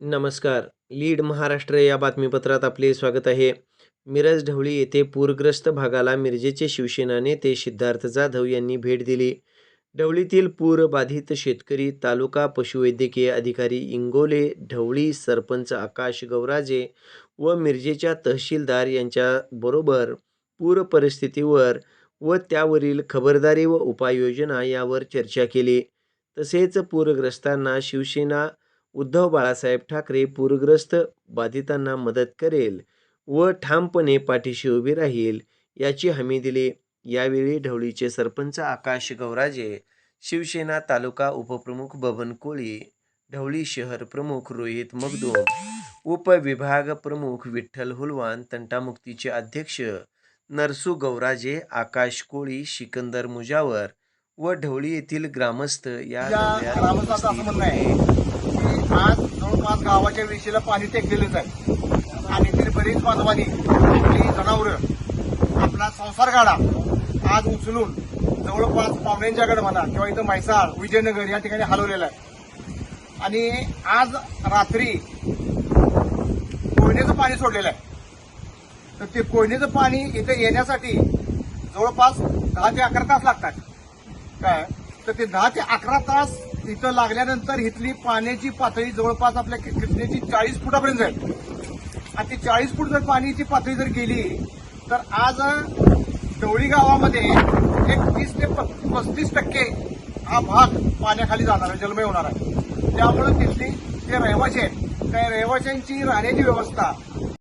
नमस्कार. लीड महाराष्ट्र या बातमीपत्रात आपले स्वागत आहे. मिरज ढवळी येथे पूरग्रस्त भागाला मिरजेचे शिवसेना नेते सिद्धार्थ जाधव यांनी भेट दिली. ढवळीतील पूरबाधित शेतकरी तालुका पशुवैद्यकीय अधिकारी इंगोले ढवळी सरपंच आकाश गौराजे व मिरजेच्या तहसीलदार यांच्याबरोबर पूर परिस्थितीवर व त्यावरील खबरदारी व उपाययोजना यावर चर्चा केली. तसेच पूरग्रस्तांना शिवसेना उद्धव बाळासाहेब ठाकरे पूरग्रस्त बाधितांना मदत करेल व ठामपणे पाठीशी उभी राहील याची हमी दिली. यावेळी ढवळीचे सरपंच आकाश गौराजे शिवसेना तालुका उपप्रमुख बबन कोळी ढवळी शहर प्रमुख रोहित मगदूम उपविभाग प्रमुख विठ्ठल हुलवान तंटामुक्तीचे अध्यक्ष नरसू गौराजे आकाश कोळी सिकंदर मुजावर व ढवळी येथील ग्रामस्थ या जवळपास गावाच्या पाणी टेकलेलंच आहे. आणि ती बरीच बांधवानी आपली जनावरं आपला संसार गाडा आज उचलून जवळपास पाहुण्यांच्याकडे म्हणा किंवा इथं म्हैसाळ विजयनगर या ठिकाणी हलवलेला आहे. आणि आज रात्री कोयनेचं पाणी सोडलेलं आहे. तर ते कोयनेचं पाणी इथे येण्यासाठी जवळपास दहा ते अकरा तास लागतात. काय? तर ते दहा ते अकरा तास इथं लागल्यानंतर इथली पाण्याची पातळी जवळपास आपल्या कितनेची? चाळीस फुटापर्यंत जाईल. आणि ती चाळीस फूट जर पाण्याची पातळी जर गेली तर आज डवळी गावामध्ये एक तीस ते प- पस्तीस टक्के हा भाग पाण्याखाली जाणार आहे जलमय होणार आहे. त्यामुळे तिथली जे रहिवासी आहेत त्या रहिवाशांची राहण्याची व्यवस्था